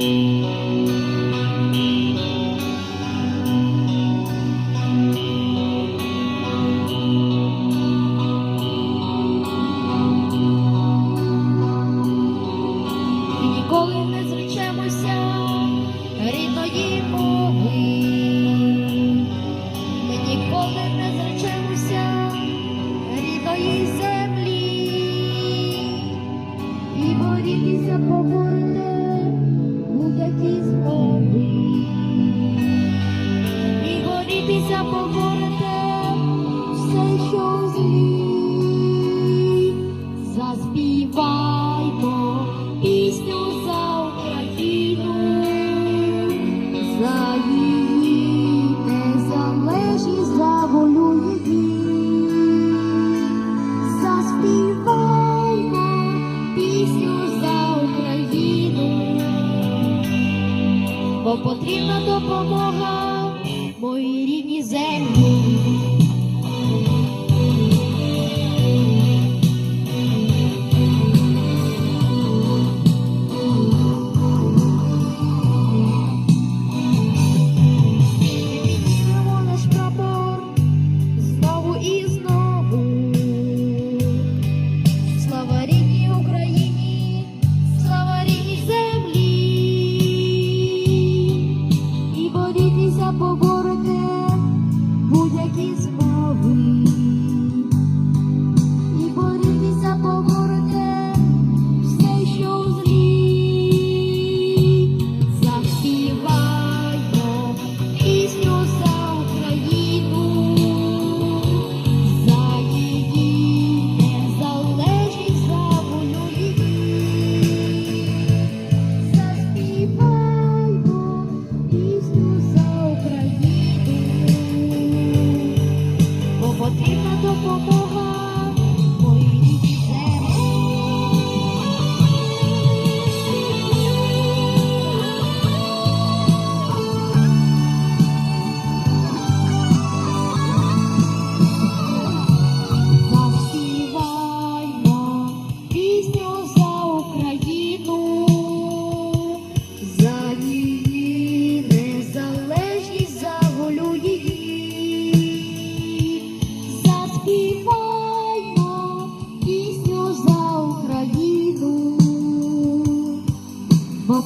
Música поборете все, що злі. Заспіваймо пісню за Україну, за її за волю. Заспіваймо пісню за Україну, бо потрібна допомога моїй рідній землі.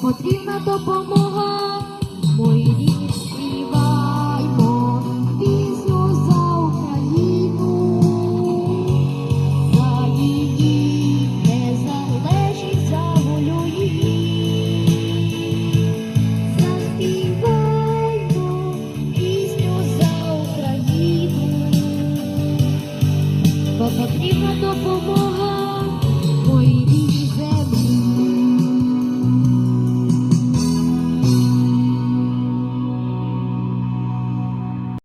Потрібна допомога. Моїй рідній співаймо пісню за Україну, за її незалежність, за волю її. Заспіваймо пісню за Україну, бо потрібна допомога. Моїй рідній